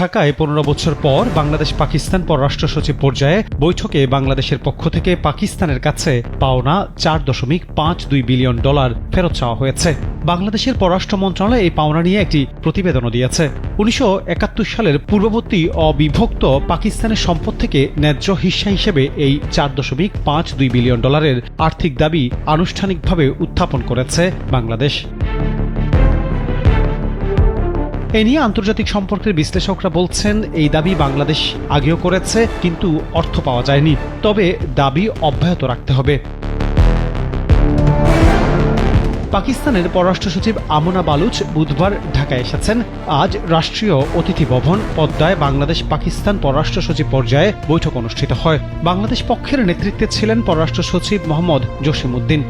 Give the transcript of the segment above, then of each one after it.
ঢাকায় পনেরো বছর পর বাংলাদেশ পাকিস্তান পররাষ্ট্র সচিব পর্যায়ে বৈঠকে বাংলাদেশের পক্ষ থেকে পাকিস্তানের কাছে পাওনা চার দশমিক পাঁচ দুই বিলিয়ন ডলার ফেরত চাওয়া হয়েছে। বাংলাদেশের পররাষ্ট্র মন্ত্রণালয় এই পাওনা নিয়ে একটি প্রতিবেদনও দিয়েছে। উনিশশো একাত্তর সালের পূর্ববর্তী অবিভক্ত পাকিস্তানের সম্পদ থেকে ন্যায্য হিস্সা হিসেবে এই চার দশমিক পাঁচ দুই বিলিয়ন ডলারের আর্থিক দাবি আনুষ্ঠানিকভাবে উত্থাপন করেছে বাংলাদেশ। এ নিয়ে আন্তর্জাতিক সম্পর্কের বিশ্লেষকরা বলছেন, এই দাবি বাংলাদেশ আগেও করেছে, কিন্তু অর্থ পাওয়া যায়নি। তবে দাবি অব্যাহত রাখতে হবে। পাকিস্তানের পররাষ্ট্র সচিব আমনা বালুচ বুধবার ঢাকায় এসেছেন। আজ রাষ্ট্রীয় অতিথি ভবন পদ্মায় বাংলাদেশ পাকিস্তান পররাষ্ট্র সচিব পর্যায়ে বৈঠক অনুষ্ঠিত হয়। বাংলাদেশ পক্ষের নেতৃত্বে ছিলেন পররাষ্ট্র সচিব মোহাম্মদ জসিমউদ্দিন।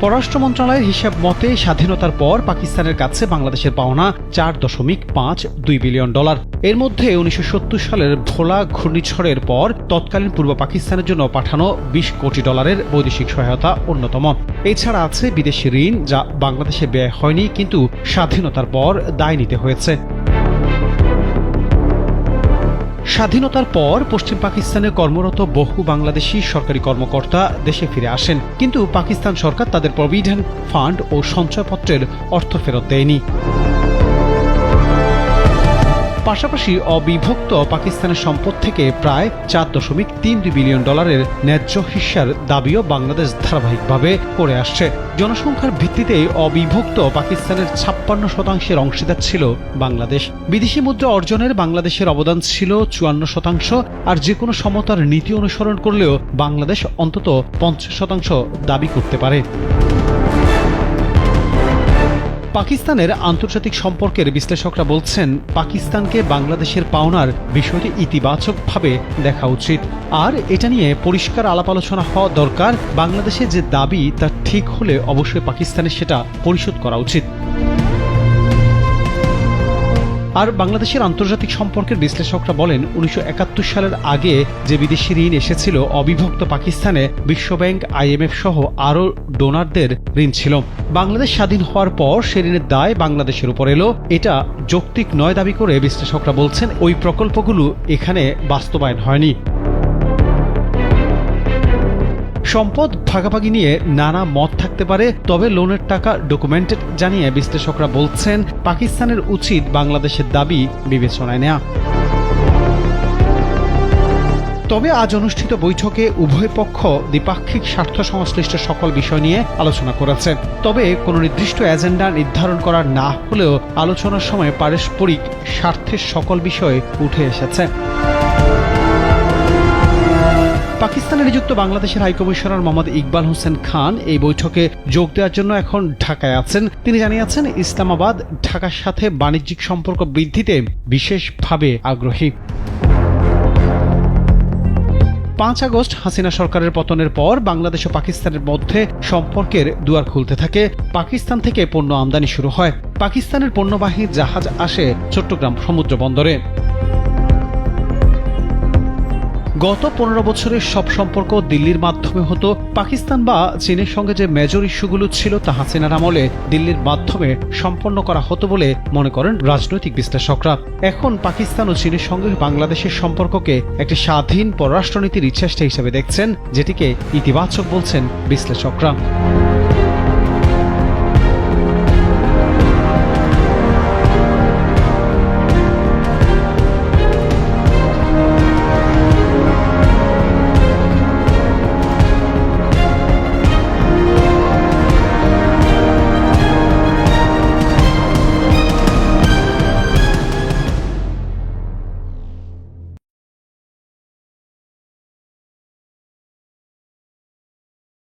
পররাষ্ট্র মন্ত্রণালয়ের হিসাব মতে, স্বাধীনতার পর পাকিস্তানের কাছে বাংলাদেশের পাওনা চার দশমিক পাঁচ দুই বিলিয়ন ডলার। এর মধ্যে উনিশশো সত্তর সালের ভোলা ঘূর্ণিঝড়ের পর তৎকালীন পূর্ব পাকিস্তানের জন্য পাঠানো বিশ কোটি ডলারের বৈদেশিক সহায়তা অন্যতম। এছাড়া আছে বিদেশি ঋণ যা বাংলাদেশে ব্যয় হয়নি, কিন্তু স্বাধীনতার পর দায় নিতে হয়েছে। স্বাধীনতার পর পশ্চিম পাকিস্তানে কর্মরত বহু বাংলাদেশি সরকারি কর্মকর্তা দেশে ফিরে আসেন। কিন্তু পাকিস্তান সরকার তাদের প্রভিডেন্ট ফান্ড ও সঞ্চয়পত্রের অর্থ ফেরত দেয়নি। পাশাপাশি অবিভক্ত পাকিস্তানের সম্পদ থেকে প্রায় চার দশমিক তিন বিলিয়ন ডলারের ন্যায্য হিস্যার দাবিও বাংলাদেশ ধারাবাহিকভাবে করে আসছে। জনসংখ্যার ভিত্তিতে অবিভক্ত পাকিস্তানের ছাপ্পান্ন শতাংশের অংশীদার ছিল বাংলাদেশ। বিদেশি মুদ্রা অর্জনের বাংলাদেশের অবদান ছিল চুয়ান্ন শতাংশ, আর যে কোনো সমতার নীতি অনুসরণ করলেও বাংলাদেশ অন্তত পঞ্চাশ শতাংশ দাবি করতে পারে। পাকিস্তানের আন্তর্জাতিক সম্পর্কের বিশ্লেষকরা বলছেন, পাকিস্তানকে বাংলাদেশের পাওনার বিষয়টি ইতিবাচকভাবে দেখা উচিত। আর এটা নিয়ে পরিষ্কার আলাপ আলোচনা হওয়া দরকার। বাংলাদেশের যে দাবি, তা ঠিক হলে অবশ্যই পাকিস্তানের সেটা পরিশোধ করা উচিত। আর বাংলাদেশের আন্তর্জাতিক সম্পর্কের বিশ্লেষকরা বলেন, উনিশশো একাত্তর সালের আগে যে বিদেশি ঋণ এসেছিল, অবিভক্ত পাকিস্তানে বিশ্বব্যাংক, আইএমএফ সহ আরও ডোনারদের ঋণ ছিল। বাংলাদেশ স্বাধীন হওয়ার পর সে ঋণের দায় বাংলাদেশের উপর এলো। এটা যৌক্তিক নয় দাবি করে বিশ্লেষকরা বলছেন, ওই প্রকল্পগুলো এখানে বাস্তবায়ন হয়নি। সম্পদ ভাগাভাগি নিয়ে নানা মত থাকতে পারে, তবে লোনের টাকা ডকুমেন্টেড জানিয়ে বিশ্লেষকরা বলছেন, পাকিস্তানের উচিত বাংলাদেশের দাবি বিবেচনায় নেওয়া তবে আজ অনুষ্ঠিত বৈঠকে উভয় পক্ষ দ্বিপাক্ষিক স্বার্থ সংশ্লিষ্ট সকল বিষয় নিয়ে আলোচনা করেছে। তবে কোনো নির্দিষ্ট এজেন্ডা নির্ধারণ করা না হলেও আলোচনার সময় পারস্পরিক স্বার্থের সকল বিষয় উঠে এসেছে। পাকিস্তানে নিযুক্ত বাংলাদেশের হাইকমিশনার মোহাম্মদ ইকবাল হোসেন খান এই বৈঠকে যোগ দেওয়ার জন্য এখন ঢাকায় আছেন। তিনি জানিয়েছেন, ইসলামাবাদ ঢাকার সাথে বাণিজ্যিক সম্পর্ক বৃদ্ধিতে বিশেষভাবে আগ্রহী। পাঁচ আগস্ট হাসিনা সরকারের পতনের পর বাংলাদেশ ও পাকিস্তানের মধ্যে সম্পর্কের দুয়ার খুলতে থাকে। পাকিস্তান থেকে পণ্য আমদানি শুরু হয়। পাকিস্তানের পণ্যবাহী জাহাজ আসে চট্টগ্রাম সমুদ্র বন্দরে। গত পনেরো বছরের সব সম্পর্ক দিল্লির মাধ্যমে হতো। পাকিস্তান বা চীনের সঙ্গে যে মেজর ইস্যুগুলো ছিল, তা হাসিনার আমলে দিল্লির মাধ্যমে সম্পন্ন করা হতো বলে মনে করেন রাজনৈতিক বিশ্লেষকরা। এখন পাকিস্তান ও চীনের সঙ্গে বাংলাদেশের সম্পর্ককে একটি স্বাধীন পররাষ্ট্রনীতির ইচ্ছেষ্টা হিসেবে দেখছেন, যেটিকে ইতিবাচক বলছেন বিশ্লেষকরা।